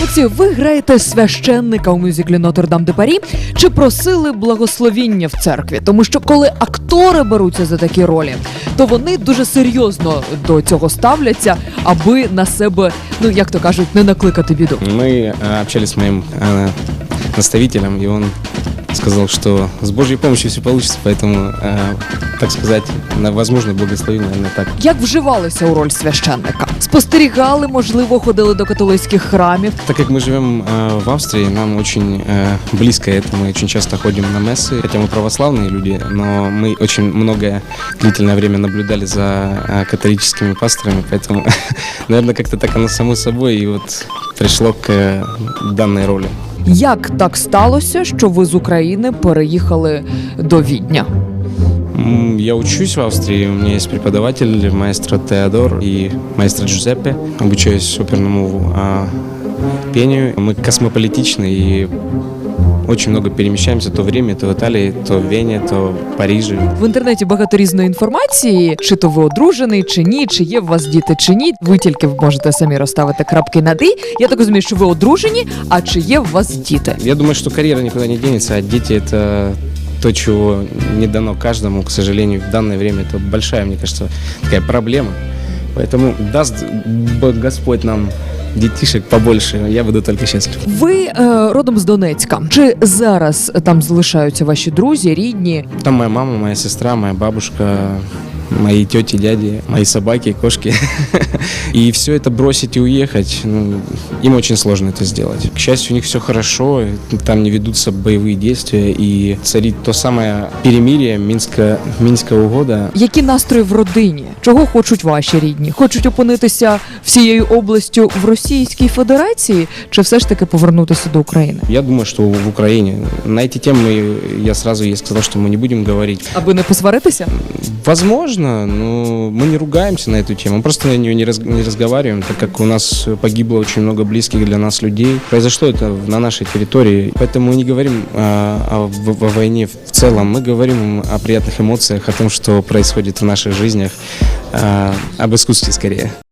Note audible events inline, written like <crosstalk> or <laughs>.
Олексію, ви граєте священника у мюзиклі Нотр-Дам де Парі. Чи просили благословіння в церкві? Тому що коли актори беруться за такі ролі, то вони дуже серйозно до цього ставляться, аби на себе, ну як то кажуть, не накликати біду. Мы э, общались с моим э, наставителем, и он сказал, что с Божьей помощью все получится, поэтому, э, так сказать, на возможно благослови, наверное, так. Як вживалися у роль священника? Спостерігали, можливо, ходили до католицьких храмів. Так как мы живем э, в Австрии, нам очень э, близко это, мы очень часто ходим на мессы, хотя мы православные люди, но мы очень многое длительное время наблюдали за э, католическими пасторами, поэтому, <laughs> наверное, как-то так оно само собой и вот пришло к э, данной роли. Як так сталося, що ви з України переїхали до Відня? М, Я учусь в Австрии, у меня есть преподаватель, маэстро Теодор и маэстро Джузеппе. Обучаюсь оперному а, пению. Мы космополитичны и очень много перемещаемся то в Риме, то в Италии, то в Вене, то в Париже. В інтернеті багато різної інформації, чи то ви одружений, чи ні, чи є у вас діти, чи ні. Ви тільки можете самі розставити крапки над «і». Я так розумію, що ви одружені, а чи є у вас діти? Я думаю, что карьера никуда не денется, а дети это то, чего не дано каждому, к сожалению, в данное время. Это большая, мне кажется, такая проблема. Поэтому даст Бог Господь нам детишек побольше, я буду тільки щаслив. Ви е, родом з Донецька. Чи зараз там залишаються ваші друзі, рідні? Там моя мама, моя сестра, моя бабушка, мои тети, дяди, мои собаки, кошки. <laughs> И все это бросить и уехать, ну, им очень сложно это сделать. К счастью, у них все хорошо, там не ведутся боевые действия, и царит то самое перемирие Минска, Минского угода. Які настрої в родині? Чого хочуть ваші рідні? Хочуть опинитися всією областю в Російській Федерації, чи все ж таки повернутися до України? Я думаю, что в Украине на эти темы я сразу ей сказал, что мы не будем говорить. Аби не посваритися? Возможно, но мы не ругаемся на эту тему, мы просто на нее не, раз- не разговариваем, так как у нас погибло очень много близких для нас людей. Произошло это на нашей территории, поэтому мы не говорим а, о, в- о войне в целом, мы говорим о приятных эмоциях, о том, что происходит в наших жизнях, а, об искусстве скорее.